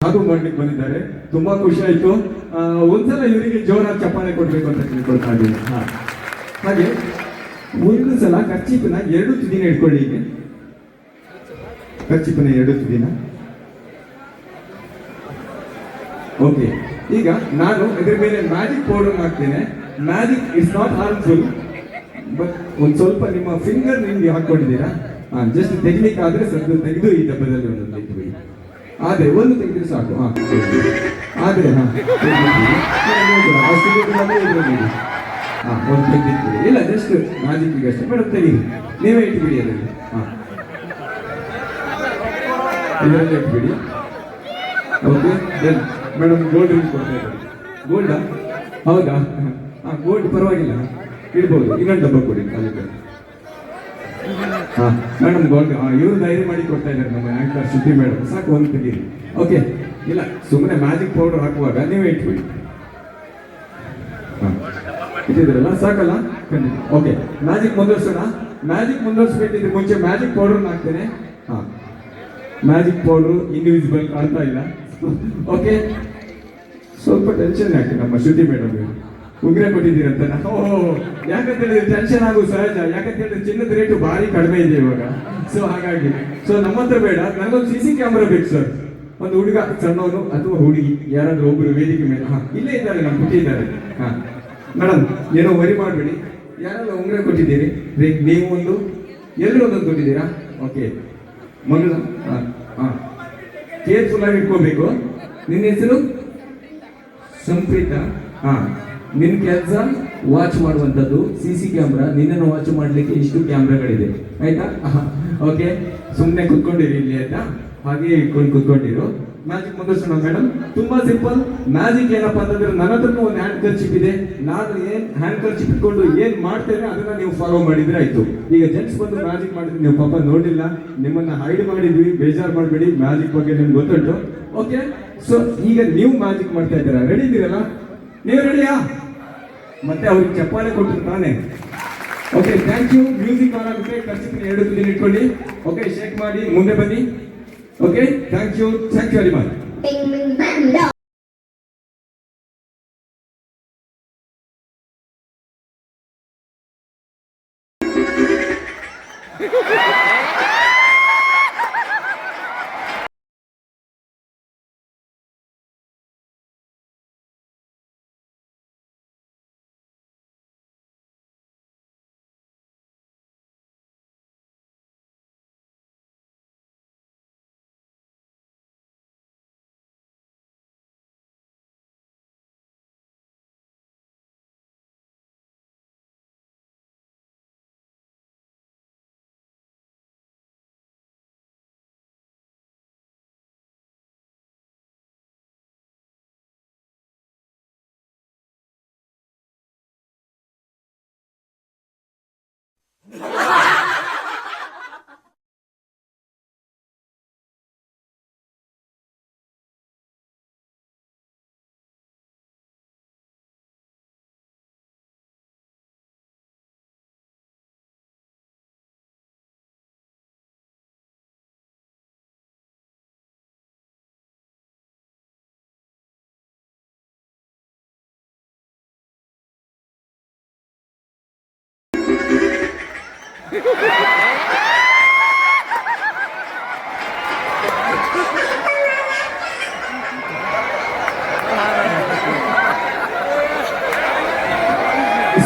ಹಾಗೂ ಮಾಡ್ಲಿಕ್ಕೆ ಬಂದಿದ್ದಾರೆ. ತುಂಬಾ ಖುಷಿ ಆಯ್ತು. ಒಂದ್ಸಲ ಇವರಿಗೆ ಜೋರಾಗಿ ಚಪ್ಪಾಳೆ ಕೊಡ್ಬೇಕು ಅಂತ ತಿಳ್ಕೊಳ್ತಾ ಇದ್ದೀನಿ. ಹಾಗೆ, ಒಂದು ಸಲ ಖರ್ಚಿಪಿನ ಎರಡು ತುದಿನ ಇಟ್ಕೊಳ್ಳಿ ಹೀಗೆ. ಖರ್ಚಿಪಿನ ಎರಡು ತುದಿನ. ಓಕೆ ಈಗ ನಾನು ಇದ್ರ ಮೇಲೆ ಮ್ಯಾಜಿಕ್ ಪೌಡರ್ ಹಾಕ್ತೇನೆ. Magic is not harmful but ಒಂದು ಸ್ವಲ್ಪ ನಿಮ್ಮ ಫಿಂಗರ್ ನಿಮ್ಗೆ ಹಾಕೊಂಡಿದ್ದೀರಾ? ಹಾ ಜಸ್ಟ್ ತೆಗಿಲಿಕ್ಕೆ ಆದ್ರೆ ಸ್ವಲ್ಪ ತೆಗೆದು ಈ ಡಬ್ಬದಲ್ಲಿ ಒಂದು ತೆಗೆದುಬಿಡಿ ಆದ್ರೆ ಒಂದು ತೆಗೆದ್ರೆ ಸಾಕು. ಹಾ ಆದ್ರೆ, ಹಾ ಹಾ, ಒಂದು ಇಲ್ಲ ಜಸ್ಟ್ ಮ್ಯಾಜಿಕ್ ಅಷ್ಟೇ. ಮೇಡಮ್ ತೆಗೀರಿ ನೀವೇ ಇಟ್ಬಿಡಿ ಅದರಲ್ಲಿ ಹಾ. ಇದರಲ್ಲಿ ಇಟ್ಬಿಡಿ okay then madam gold ring ಕೊಡ್ತಾ ಇದ್ದಾರೆ. ಗೋಲ್ಡಾ ಹೌದಾ? ಹಾ ಗೋಲ್ಡ್ ಪರವಾಗಿಲ್ಲ. ಇಡ್ಬೋದು ಇನ್ನೊಂದು ಡಬ್ಬ ಕೊಡಿ ಅಲ್ಲಿ ಹಾಂ ಮೇಡಮ್ ಗೋಲ್ಡ್ ಇವರು ಧೈರ್ಯ ಮಾಡಿ ಕೊಡ್ತಾ ಇದ್ದಾರೆ ನಮ್ಮ ಆಂಕರ್ ಶುದ್ಧಿ ಮೇಡಮ್ ಸಾಕು, ಒಂದು ತೆಗೀರಿ ಓಕೆ ಇಲ್ಲ ಸುಮ್ಮನೆ ಮ್ಯಾಜಿಕ್ ಪೌಡರ್ ಹಾಕುವಾಗ ನೀವೇ ಇಟ್ಬಿಡಿ. ಹಾಂ. ಇಟ್ಟಿದ್ರಲ್ಲ ಸಾಕಲ್ಲ? ಓಕೆ ಮ್ಯಾಜಿಕ್ ಮುಂದುವರ್ಸೋಣ. ಮ್ಯಾಜಿಕ್ ಮುಂದುವರ್ಸ್ಬೇಕಿದ್ರೆ ಮುಂಚೆ ಮ್ಯಾಜಿಕ್ ಪೌಡರ್ ಹಾಕ್ತೇನೆ. ಹಾ. ಮ್ಯಾಜಿಕ್ ಪೌಡ್ರು ಇಂಡಿವಿಜುವಲ್ ಕಾಣ್ತಾ ಇಲ್ಲ. ಓಕೆ ಸ್ವಲ್ಪ ಟೆನ್ಷನ್ ಯಾಕೆ ನಮ್ಮ ಶ್ರುತಿ ಮೇಡಮ್ ಉಗ್ರ ಕೊಟ್ಟಿದ್ದೀರಂತ. ಓಹೋ ಯಾಕಂತ ಹೇಳಿದ್ರೆ ಟೆನ್ಷನ್ ಆಗು ಸಹಜ. ಯಾಕಂತ ಹೇಳಿದ್ರೆ ಚಿನ್ನದ ರೇಟು ಭಾರಿ ಕಡಿಮೆ ಇದೆ ಇವಾಗ. ಸೊ ಹಾಗಾಗಿ ಸೊ ನಮ್ಮ ಹತ್ರ ಬೇಡ. ನನಗೊಂದು ಸಿ ಸಿ ಕ್ಯಾಮ್ರಾ ಬೇಕು ಸರ್ ಒಂದು ಹುಡುಗ, ಸಣ್ಣವನು ಅಥವಾ ಹುಡುಗಿ, ಯಾರಾದ್ರೂ ಒಬ್ಬರು ವೇದಿಕೆ ಮೇಲೆ. ಹಾ, ಇಲ್ಲೇ ಇದ್ದಾರೆ, ನಮ್ಮ ಕೊಟ್ಟಿದ್ದಾರೆ ಹಾ ಮೇಡಮ್ ಏನೋ ವರಿ ಮಾಡಬೇಡಿ. ಯಾರೆಲ್ಲ ಉಂಗ್ರೆ ಕೊಟ್ಟಿದ್ದೀರಿ? ನೀವು ಒಂದು ಎಲ್ಲರೂ ಒಂದೊಂದು ಕೊಟ್ಟಿದ್ದೀರಾ? ಓಕೆ ಮಗಳ, ಹಾ, ಹಾಂ. ಕೇರ್ಫುಲ್ ಆಗಿ ಇಟ್ಕೋಬೇಕು. ನಿನ್ನ ಹೆಸರು? ಸಂಪ್ರೀತ. ಹಾ. ನಿನ್ನ ಕೆಲಸ ವಾಚ್ ಮಾಡುವಂಥದ್ದು ಸಿ ಸಿ ಕ್ಯಾಮ್ರಾ ನಿನ್ನನ್ನು ವಾಚ್ ಮಾಡಲಿಕ್ಕೆ ಇಷ್ಟು ಕ್ಯಾಮ್ರಾಗಳಿದೆ ಆಯ್ತಾ? ಓಕೆ ಸುಮ್ಮನೆ ಕುತ್ಕೊಂಡಿರಿ ಇಲ್ಲಿ, ಆಯ್ತಾ? ಹಾಗೆ ಇಟ್ಕೊಂಡು ಕುತ್ಕೊಂಡಿರು. ಮ್ಯಾಜಿಕ್ ಮುಂದುವರ್ಸೋಣ ಮೇಡಮ್ ತುಂಬಾ ಸಿಂಪಲ್ ಮ್ಯಾಜಿಕ್ ಏನಪ್ಪಾ ಅಂತಂದ್ರೆ ನನ್ನ ಹತ್ರನೂ ಒಂದು ಹ್ಯಾಂಡ್ ಕರ್ಚಿಪ್ ಇದೆ. ನಾನು ಏನ್ ಹ್ಯಾಂಡ್ ಕರ್ಚಿಪ್ ಇಟ್ಕೊಂಡು ಏನ್ ಮಾಡ್ತೇನೆ ಅದನ್ನ ನೀವು ಫಾಲೋ ಮಾಡಿದ್ರೆ ಆಯ್ತು. ಈಗ ಜೆಂಟ್ಸ್ ಬಂದು ಮ್ಯಾಜಿಕ್ ಮಾಡಿದ್ರೆ ನೀವು ಪಾಪ ನೋಡಿಲ್ಲ ನಿಮ್ಮನ್ನ ಹೈಡ್ ಮಾಡಿದ್ವಿ, ಬೇಜಾರು ಮಾಡಬೇಡಿ. ಮ್ಯಾಜಿಕ್ ಬಗ್ಗೆ ನಿಮ್ಗೆ ಗೊತ್ತುಂಟು. ಓಕೆ ಸೊ ಈಗ ನೀವು ಮ್ಯಾಜಿಕ್ ಮಾಡ್ತಾ ಇದ್ದೀರಾ? ರೆಡಿ ಇದ್ದೀರಲ್ಲ? ನೀವು ರೆಡಿಯಾ ಮತ್ತೆ ಅವ್ರಿಗೆ ಚಪ್ಪಾಳೆ ಕೊಟ್ಟರು ತಾನೆ. Okay thank you music on ಆಗುತ್ತೆ ಎರಡು ದಿನ ಇಟ್ಕೊಳ್ಳಿ. ಓಕೆ ಶೇಕ್ ಮಾಡಿ, ಮುಂದೆ ಬನ್ನಿ. Okay thank you thank you very much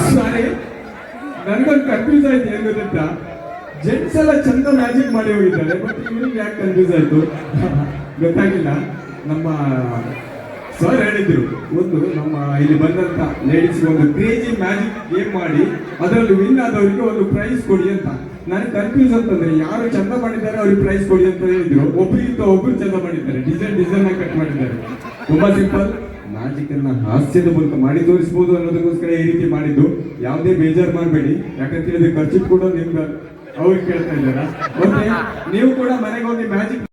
sorry ನನ್ಗೊಂದು ಕನ್ಫ್ಯೂಸ್ ಆಯ್ತು ಏನ್ ಗೊತ್ತಂತ ಜೆಂಟ್ಸ್ ಎಲ್ಲ ಚಂದ ಮ್ಯಾಜಿಕ್ ಮಾಡಿ ಹೋಗಿದ್ದಾರೆ ಬಟ್ ಇವ್ರಿಗೆ ಯಾಕೆ ಕನ್ಫ್ಯೂಸ್ ಆಯ್ತು? ಗೊತ್ತಾಗಿಲ್ಲ. ನಮ್ಮ ಸರ್ ಹೇಳಿದ್ರು, ಒಂದು ನಮ್ಮ ಇಲ್ಲಿ ಬಂದಂತ ಲೇಡೀಸ್ ಒಂದು ಕ್ರೇಜಿ ಮ್ಯಾಜಿಕ್ ಗೇಮ್ ಮಾಡಿ, ಅದರಲ್ಲಿ ವಿನ್ ಆದವರಿಗೆ ಒಂದು ಪ್ರೈಸ್ ಕೊಡಿ ಅಂತ. ನನಗೆ ಕನ್ಫ್ಯೂಸ್ ಅಂತಂದ್ರೆ ಯಾರು ಚಂದ ಮಾಡಿದ್ದಾರೆ ಅವ್ರಿಗೆ ಪ್ರೈಸ್ ಕೊಡಿ ಅಂತ ಹೇಳಿದ್ರು. ಒಬ್ಬರಿಗಿಂತ ಒಬ್ರು ಚಂದ ಮಾಡಿದ್ದಾರೆ. ಡಿಸೈನ್ ಡಿಸೈನ್ ಆಗಿ ಕಟ್ ಮಾಡಿದ್ದಾರೆ. ತುಂಬಾ ಸಿಂಪಲ್ ಮ್ಯಾಜಿಕ್ ಅನ್ನ ಹಾಸ್ಯದ ಮೂಲಕ ಮಾಡಿ ತೋರಿಸಬಹುದು ಅನ್ನೋದಕ್ಕೋಸ್ಕರ ಈ ರೀತಿ ಮಾಡಿದ್ದು. ಯಾವುದೇ ಬೇಜಾರ್ ಮಾಡಬೇಡಿ. ಯಾಕಂತ ಹೇಳಿದ್ರೆ ಖರ್ಚು ಕೂಡ ನಿಮ್ಗೆ ಅವ್ರಿಗೆ ಕೇಳ್ತಾ ಇದ್ದಾರೆ? ಮತ್ತೆ ನೀವು ಕೂಡ ಮನೆಗೆ ಹೋಗಿ ಮ್ಯಾಜಿಕ್